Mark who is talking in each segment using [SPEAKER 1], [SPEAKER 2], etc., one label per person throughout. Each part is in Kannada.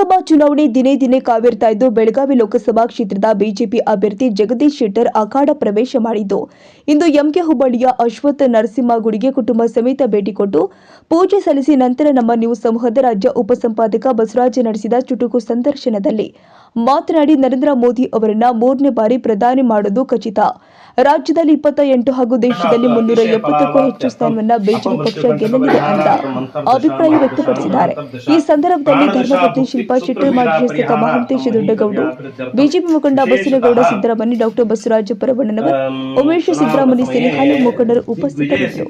[SPEAKER 1] ಲೋಕಸಭಾ ಚುನಾವಣೆ ದಿನೇ ದಿನೇ ಕಾವೇರ್ತಾ ಇದ್ದು, ಬೆಳಗಾವಿ ಲೋಕಸಭಾ ಕ್ಷೇತ್ರದ ಬಿಜೆಪಿ ಅಭ್ಯರ್ಥಿ ಜಗದೀಶ್ ಶೆಟ್ಟರ್ ಅಖಾಡ ಪ್ರವೇಶ ಮಾಡಿದ್ದು. ಇಂದು ಎಂಕೆ ಹುಬ್ಬಳ್ಳಿಯ ಅಶ್ವಥ್ ನರಸಿಂಹ ಗುಡಿಗೆ ಕುಟುಂಬ ಸಮೇತ ಭೇಟಿ ಕೊಟ್ಟು ಪೂಜೆ ಸಲ್ಲಿಸಿ ನಂತರ ನಮ್ಮ ನ್ಯೂಸ್ ಸಮೂಹದ ರಾಜ್ಯ ಉಪಸಂಪಾದಕ ಬಸವರಾಜ ನಡೆಸಿದ ಚುಟುಕು ಸಂದರ್ಶನದಲ್ಲಿ ಮಾತನಾಡಿ ನರೇಂದ್ರ ಮೋದಿ ಅವರನ್ನ ಮೂರನೇ ಬಾರಿ ಪ್ರಧಾನಿ ಮಾಡೋದು ಖಚಿತ. ರಾಜ್ಯದಲ್ಲಿ ಇಪ್ಪತ್ತ ಎಂಟು ಹಾಗೂ ದೇಶದಲ್ಲಿ ಮುನ್ನೂರ ಎಪ್ಪತ್ತಕ್ಕೂ ಹೆಚ್ಚು ಸ್ಥಾನವನ್ನ ಬಿಜೆಪಿ ಪಕ್ಷ ಗೆಲ್ಲಲಿದೆ ಅಂತ ಅಭಿಪ್ರಾಯ ವ್ಯಕ್ತಪಡಿಸಿದ್ದಾರೆ. ಈ ಸಂದರ್ಭದಲ್ಲಿ ಧರ್ಮಪತ್ನಿ ಶಿಲ್ಪಾ ಶೆಟ್ಟಿ ಮಾಜಿ ಶಾಸಕ ಮಹಾಂತೇಶ ದೊಡ್ಡಗೌಡ ಬಿಜೆಪಿ ಮುಖಂಡ ಬಸನಗೌಡ ಸಿದ್ದರಾಮಯ್ಯ ಡಾಕ್ಟರ್ ಬಸವರಾಜ ಪರವಣ್ಣನವರ್ ಉಮೇಶ್ ಸಿದ್ದರಾಮಯ್ಯ ಸೇರಿ ಹಲವು ಮುಖಂಡರು ಉಪಸ್ಥಿತರಿದ್ದರು.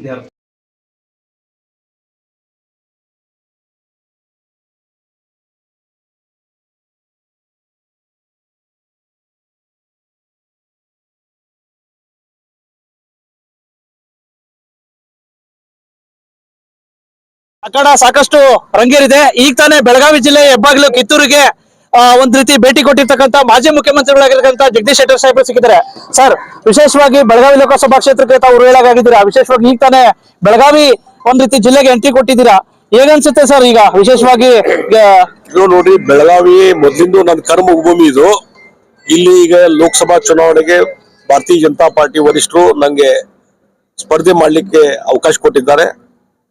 [SPEAKER 2] ಕಡೆ ಸಾಕಷ್ಟು ರಂಗೇರಿದೆ. ಈಗ ತಾನೇ ಬೆಳಗಾವಿ ಜಿಲ್ಲೆ ಹೆಬ್ಬಾಗಿಲು ಕಿತ್ತೂರಿಗೆ ಒಂದ್ ರೀತಿ ಭೇಟಿ ಕೊಟ್ಟಿರ್ತಕ್ಕಂತ ಮಾಜಿ ಮುಖ್ಯಮಂತ್ರಿಗಳಾಗಿರ್ತಕ್ಕಂಥ ಜಗದೀಶ್ ಶೆಟ್ಟರ್ ಸಾಹೇಬ್ ಸಿಕ್ಕಿದ್ದಾರೆ. ಸರ್, ವಿಶೇಷವಾಗಿ ಬೆಳಗಾವಿ ಲೋಕಸಭಾ ಕ್ಷೇತ್ರಕ್ಕೆ ತಾವು ಉರುಳಾಗಿದ್ದೀರಾ ವಿಶೇಷವಾಗಿ ಈಗ ತಾನೇ ಬೆಳಗಾವಿ ಒಂದ್ ರೀತಿ ಜಿಲ್ಲೆಗೆ ಎಂಟ್ರಿ ಕೊಟ್ಟಿದ್ದೀರಾ? ಹೇಗನ್ಸುತ್ತೆ ಸರ್ ಈಗ ವಿಶೇಷವಾಗಿ
[SPEAKER 3] ನೋಡಿ, ಬೆಳಗಾವಿ ಮೊದಲಿಂದು ನನ್ನ ಕರ್ಮ ಭೂಮಿ ಇದು. ಇಲ್ಲಿ ಈಗ ಲೋಕಸಭಾ ಚುನಾವಣೆಗೆ ಭಾರತೀಯ ಜನತಾ ಪಾರ್ಟಿ ವರಿಷ್ಠರು ನಂಗೆ ಸ್ಪರ್ಧೆ ಮಾಡ್ಲಿಕ್ಕೆ ಅವಕಾಶ ಕೊಟ್ಟಿದ್ದಾರೆ.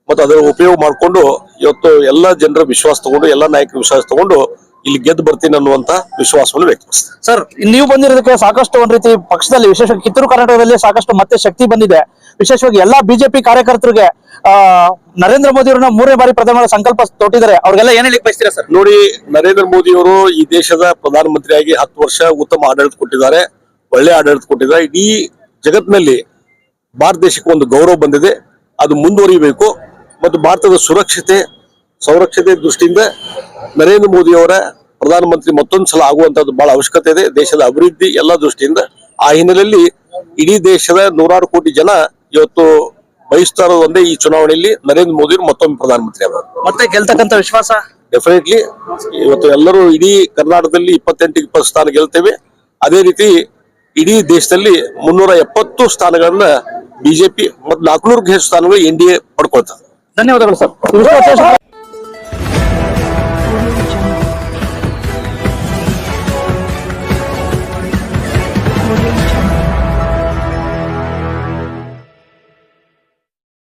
[SPEAKER 3] ಮತ್ತು ಅದರ ಉಪಯೋಗ ಮಾಡಿಕೊಂಡು ಇವತ್ತು ಎಲ್ಲ ಜನರ ವಿಶ್ವಾಸ ತಗೊಂಡು ಎಲ್ಲ ನಾಯಕರ ವಿಶ್ವಾಸ ತಗೊಂಡು ಇಲ್ಲಿ ಗೆದ್ದು ಬರ್ತೀನಿ ಅನ್ನುವಂತ ವಿಶ್ವಾಸವನ್ನು ವ್ಯಕ್ತಪಡಿಸ್ತಾರೆ
[SPEAKER 2] ಸರ್ ನೀವು ಬಂದಿರೋದಕ್ಕೆ ಸಾಕಷ್ಟು ಒಂದ್ ರೀತಿ ಪಕ್ಷದಲ್ಲಿ ವಿಶೇಷವಾಗಿ ಕಿತ್ತೂರು ಕರ್ನಾಟಕದಲ್ಲಿ ಸಾಕಷ್ಟು ಮತ್ತೆ ಶಕ್ತಿ ಬಂದಿದೆ. ವಿಶೇಷವಾಗಿ ಎಲ್ಲಾ ಬಿಜೆಪಿ ಕಾರ್ಯಕರ್ತರಿಗೆ ಆ ನರೇಂದ್ರ ಮೋದಿ ಅವರನ್ನ ಮೂರನೇ ಬಾರಿ ಪ್ರಧಾನ ಸಂಕಲ್ಪ ತೊಟ್ಟಿದ್ದಾರೆ. ಅವ್ರಿಗೆಲ್ಲ ಏನ್ ಹೇಳಿ ಬಯಸ್ತೀರಾ ಸರ್?
[SPEAKER 3] ನೋಡಿ ನರೇಂದ್ರ ಮೋದಿ ಅವರು ಈ ದೇಶದ ಪ್ರಧಾನಮಂತ್ರಿಯಾಗಿ ಹತ್ತು ವರ್ಷ ಉತ್ತಮ ಆಡಳಿತ ಕೊಟ್ಟಿದ್ದಾರೆ ಒಳ್ಳೆ ಆಡಳಿತ ಕೊಟ್ಟಿದ್ದಾರೆ. ಇಡೀ ಜಗತ್ತಿನಲ್ಲಿ ಭಾರತ ದೇಶಕ್ಕೆ ಒಂದು ಗೌರವ ಬಂದಿದೆ. ಅದು ಮುಂದುವರಿಬೇಕು. ಮತ್ತು ಭಾರತದ ಸುರಕ್ಷತೆ ಸಂರಕ್ಷತೆ ದೃಷ್ಟಿಯಿಂದ ನರೇಂದ್ರ ಮೋದಿ ಅವರ ಪ್ರಧಾನಮಂತ್ರಿ ಮತ್ತೊಂದು ಸಲ ಆಗುವಂತದ್ದು ಬಹಳ ಅವಶ್ಯಕತೆ ಇದೆ. ದೇಶದ ಅಭಿವೃದ್ಧಿ ಎಲ್ಲ ದೃಷ್ಟಿಯಿಂದ ಆ ಹಿನ್ನೆಲೆಯಲ್ಲಿ ಇಡೀ ದೇಶದ ನೂರಾರು ಕೋಟಿ ಜನ ಇವತ್ತು ಬಯಸ್ತಾ ಇರೋದು ಒಂದೇ ಈ ಚುನಾವಣೆಯಲ್ಲಿ ನರೇಂದ್ರ ಮೋದಿ ಮತ್ತೊಮ್ಮೆ ಪ್ರಧಾನಮಂತ್ರಿ ಅವರು
[SPEAKER 2] ಮತ್ತೆ ಗೆಲ್ತಕ್ಕಂತ ವಿಶ್ವಾಸ?
[SPEAKER 3] ಡೆಫಿನೆಟ್ಲಿ ಇವತ್ತು ಎಲ್ಲರೂ ಇಡೀ ಕರ್ನಾಟಕದಲ್ಲಿ ಇಪ್ಪತ್ತೆಂಟು ಇಪ್ಪತ್ತು ಸ್ಥಾನ ಗೆಲ್ತೇವೆ. ಅದೇ ರೀತಿ ಇಡೀ ದೇಶದಲ್ಲಿ ಮುನ್ನೂರ ಎಪ್ಪತ್ತು ಸ್ಥಾನಗಳನ್ನ ಬಿಜೆಪಿ ಮತ್ತು ನಾಲ್ಕುನೂರು ಹೆಚ್ಚು ಸ್ಥಾನಗಳು ಎನ್ ಡಿ ಎ ಪಡ್ಕೊಳ್ತದೆ.
[SPEAKER 2] ಧನ್ಯವಾದಗಳು ಸರ್ ವಿಶ್ವಾಸ Thank.